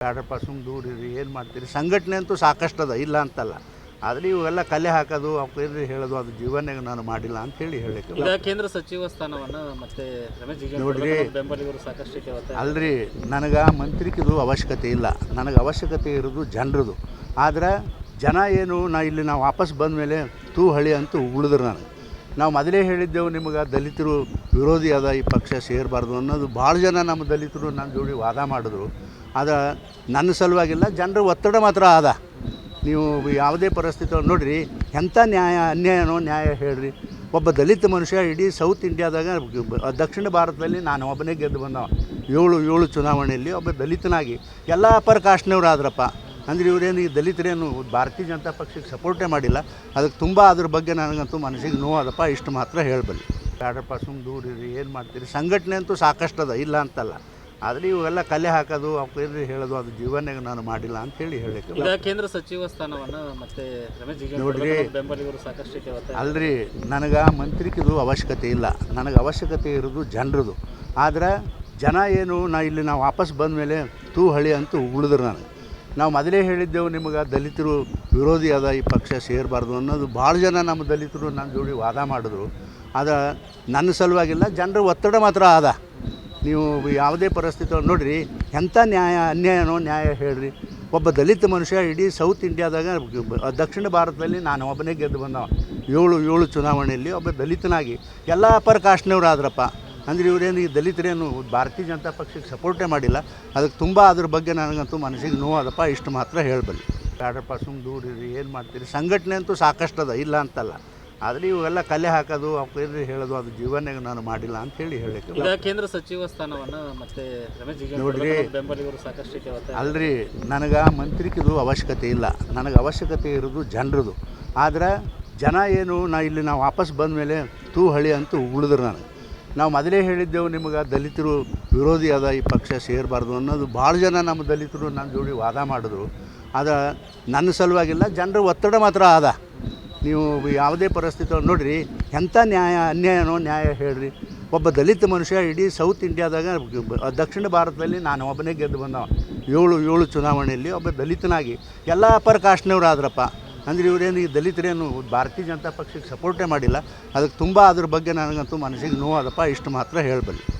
ಸುಮ್ಮ ದೂರ ಇರಿ ಏನು ಮಾಡ್ತೀರಿ? ಸಂಘಟನೆ ಅಂತೂ ಸಾಕಷ್ಟು ಅದ ಇಲ್ಲ ಅಂತಲ್ಲ. ಆದರೆ ಇವೆಲ್ಲ ಕಲೆ ಹಾಕೋದು ಅವ್ರಿಗೆ ಹೇಳೋದು ಅದು ಜೀವನಾಗ ನಾನು ಮಾಡಿಲ್ಲ ಅಂತ ಹೇಳಿ ಹೇಳಕ್ಕೆ ಕೇಂದ್ರ ಸಚಿವ ಸ್ಥಾನವನ್ನು ಮತ್ತೆ ನೋಡ್ರಿ. ಅಲ್ರಿ ನನಗೆ ಮಂತ್ರಿಕಿದು ಅವಶ್ಯಕತೆ ಇಲ್ಲ. ನನಗೆ ಅವಶ್ಯಕತೆ ಇರೋದು ಜನರದು. ಆದ್ರೆ ಜನ ಏನು ನಾ ಇಲ್ಲಿ ನಾವು ವಾಪಸ್ ಬಂದ ಮೇಲೆ ತೂ ಹಳಿ ಅಂತೂ ಉಗುಳಿದ್ರು ನನಗೆ. ನಾವು ಮೊದಲೇ ಹೇಳಿದ್ದೆವು ನಿಮಗೆ ದಲಿತರು ವಿರೋಧಿ ಅದ ಈ ಪಕ್ಷ ಸೇರಬಾರ್ದು ಅನ್ನೋದು ಭಾಳ ಜನ ನಮ್ಮ ದಲಿತರು ನನ್ನ ಜೋಡಿ ವಾದ ಮಾಡಿದ್ರು. ಆದರೆ ನನ್ನ ಸಲುವಾಗಿಲ್ಲ, ಜನರ ಒತ್ತಡ ಮಾತ್ರ ಆದ. ನೀವು ಯಾವುದೇ ಪರಿಸ್ಥಿತಿ ನೋಡಿರಿ, ಎಂಥ ನ್ಯಾಯ, ಅನ್ಯಾಯನೋ ನ್ಯಾಯ ಹೇಳ್ರಿ. ಒಬ್ಬ ದಲಿತ ಮನುಷ್ಯ ಇಡೀ ಸೌತ್ ಇಂಡಿಯಾದಾಗ ದಕ್ಷಿಣ ಭಾರತದಲ್ಲಿ ನಾನು ಒಬ್ಬನೇ ಗೆದ್ದು ಬಂದವ. ಏಳು ಏಳು ಚುನಾವಣೆಯಲ್ಲಿ ಒಬ್ಬ ದಲಿತನಾಗಿ. ಎಲ್ಲ ಅಪರ ಕಾಸ್ಟ್ನವರಾದ್ರಪ್ಪ ಅಂದರೆ ಇವರೇನು ಈ ದಲಿತರೇನು, ಭಾರತೀಯ ಜನತಾ ಪಕ್ಷಕ್ಕೆ ಸಪೋರ್ಟೇ ಮಾಡಿಲ್ಲ. ಅದಕ್ಕೆ ತುಂಬ ಅದ್ರ ಬಗ್ಗೆ ನನಗಂತೂ ಮನಸ್ಸಿಗೆ ನೋವಾದಪ್ಪ ಇಷ್ಟು ಮಾತ್ರ ಹೇಳಬಲ್ಲೆ. ಸುಮ್ಮ ದೂರ ಇರಿ ಏನು ಮಾಡ್ತೀರಿ? ಸಂಘಟನೆ ಅಂತೂ ಸಾಕಷ್ಟು ಅದ ಇಲ್ಲ ಅಂತಲ್ಲ. ಆದರೆ ಇವೆಲ್ಲ ಕಲೆ ಹಾಕೋದು ಅವ್ರಿಗೆ ಹೇಳೋದು ಅದು ಜೀವನಾಗ ನಾನು ಮಾಡಿಲ್ಲ ಅಂತ ಹೇಳಿ ಹೇಳಕ್ಕೆ ಕೇಂದ್ರ ಸಚಿವ ಸ್ಥಾನವನ್ನು ಮತ್ತೆ ರಮೇಶ್ ನೋಡ್ರಿ. ಅಲ್ರಿ ನನಗೆ ಮಂತ್ರಿಕಿದು ಅವಶ್ಯಕತೆ ಇಲ್ಲ. ನನಗೆ ಅವಶ್ಯಕತೆ ಇರೋದು ಜನರದು. ಆದರೆ ಜನ ಏನು ನಾ ಇಲ್ಲಿ ನಾವು ವಾಪಸ್ ಬಂದ ಮೇಲೆ ತೂ ಹಳಿ ಅಂತೂ ಉಗುಳಿದ್ರು ನನಗೆ. ನಾವು ಮೊದಲೇ ಹೇಳಿದ್ದೆವು, ನಿಮಗೆ ದಲಿತರು ವಿರೋಧಿ ಅದ, ಈ ಪಕ್ಷ ಸೇರಬಾರ್ದು ಅನ್ನೋದು. ಭಾಳ ಜನ ನಮ್ಮ ದಲಿತರು ನನ್ನ ಜೋಡಿ ವಾದ ಮಾಡಿದ್ರು. ಆದರೆ ನನ್ನ ಸಲುವಾಗಿಲ್ಲ, ಜನರ ಒತ್ತಡ ಮಾತ್ರ ಆದ. ನೀವು ಯಾವುದೇ ಪರಿಸ್ಥಿತಿ ನೋಡಿರಿ, ಎಂಥ ನ್ಯಾಯ, ಅನ್ಯಾಯನೋ ನ್ಯಾಯ ಹೇಳ್ರಿ. ಒಬ್ಬ ದಲಿತ ಮನುಷ್ಯ ಇಡೀ ಸೌತ್ ಇಂಡಿಯಾದಾಗ ದಕ್ಷಿಣ ಭಾರತದಲ್ಲಿ ನಾನು ಒಬ್ಬನೇ ಗೆದ್ದು ಬಂದವ. ಏಳು ಏಳು ಚುನಾವಣೆಯಲ್ಲಿ ಒಬ್ಬ ದಲಿತನಾಗಿ. ಎಲ್ಲ ಅಪರ ಕಾಸ್ಟ್ನವ್ರು ಆದ್ರಪ್ಪ. ಅಂದರೆ ಇವರೇನು ಈ ದಲಿತರೇನು ಭಾರತೀಯ ಜನತಾ ಪಕ್ಷಕ್ಕೆ ಸಪೋರ್ಟೇ ಮಾಡಿಲ್ಲ. ಅದಕ್ಕೆ ತುಂಬ ಅದ್ರ ಬಗ್ಗೆ ನನಗಂತೂ ಮನಸ್ಸಿಗೆ ನೋವಾದಪ್ಪ ಇಷ್ಟು ಮಾತ್ರ ಹೇಳಬಲ್ಲಿ. ಬ್ಯಾಡಪ್ಪ ಸುಮ್ಮ ದೂರ ಇರಿ ಏನು ಮಾಡ್ತೀರಿ? ಸಂಘಟನೆ ಅಂತೂ ಸಾಕಷ್ಟು ಅದ ಇಲ್ಲ ಅಂತಲ್ಲ. ಆದರೆ ಇವೆಲ್ಲ ಕಲೆ ಹಾಕೋದು ಅವ್ರಿಗೆ ಹೇಳೋದು ಅದು ಜೀವನಾಗ ನಾನು ಮಾಡಿಲ್ಲ ಅಂತ ಹೇಳಿ ಹೇಳಕ್ಕೆ ಕೇಂದ್ರ ಸಚಿವ ಸ್ಥಾನವನ್ನು ಮತ್ತೆ ರಮೇಶ್ ನೋಡ್ರಿ. ಅಲ್ರಿ ನನಗೆ ಮಂತ್ರಿಕಿದು ಅವಶ್ಯಕತೆ ಇಲ್ಲ. ನನಗೆ ಅವಶ್ಯಕತೆ ಇರೋದು ಜನರದು. ಆದರೆ ಜನ ಏನು ನಾ ಇಲ್ಲಿ ನಾವು ವಾಪಸ್ ಬಂದ ಮೇಲೆ ತೂ ಹಳಿ ಅಂತೂ ಉಳಿದ್ರು ನನಗೆ. ನಾವು ಮೊದಲೇ ಹೇಳಿದ್ದೆವು, ನಿಮಗೆ ದಲಿತರು ವಿರೋಧಿ ಅದ, ಈ ಪಕ್ಷ ಸೇರಬಾರ್ದು ಅನ್ನೋದು. ಭಾಳ ಜನ ನಮ್ಮ ದಲಿತರು ನನ್ನ ಜೋಡಿ ವಾದ ಮಾಡಿದ್ರು. ಆದರೆ ನನ್ನ ಸಲುವಾಗಿಲ್ಲ, ಜನರ ಒತ್ತಡ ಮಾತ್ರ ಆದ. ನೀವು ಯಾವುದೇ ಪರಿಸ್ಥಿತಿ ನೋಡಿರಿ, ಎಂಥ ನ್ಯಾಯ, ಅನ್ಯಾಯನೋ ನ್ಯಾಯ ಹೇಳ್ರಿ. ಒಬ್ಬ ದಲಿತ ಮನುಷ್ಯ ಇಡೀ ಸೌತ್ ಇಂಡಿಯಾದಾಗ ದಕ್ಷಿಣ ಭಾರತದಲ್ಲಿ ನಾನು ಒಬ್ಬನೇ ಗೆದ್ದು ಬಂದವ. ಏಳು ಏಳು ಚುನಾವಣೆಯಲ್ಲಿ ಒಬ್ಬ ದಲಿತನಾಗಿ. ಎಲ್ಲ ಅಪರ ಕಾಸ್ಟ್ನವ್ರು ಆದ್ರಪ್ಪ. ಅಂದರೆ ಇವರೇನು ಈ ದಲಿತರೇನು ಭಾರತೀಯ ಜನತಾ ಪಕ್ಷಕ್ಕೆ ಸಪೋರ್ಟೇ ಮಾಡಿಲ್ಲ. ಅದಕ್ಕೆ ತುಂಬ ಅದ್ರ ಬಗ್ಗೆ ನನಗಂತೂ ಮನಸ್ಸಿಗೆ ನೋವಾದಪ್ಪ, ಇಷ್ಟು ಮಾತ್ರ ಹೇಳಬಲ್ಲೆ.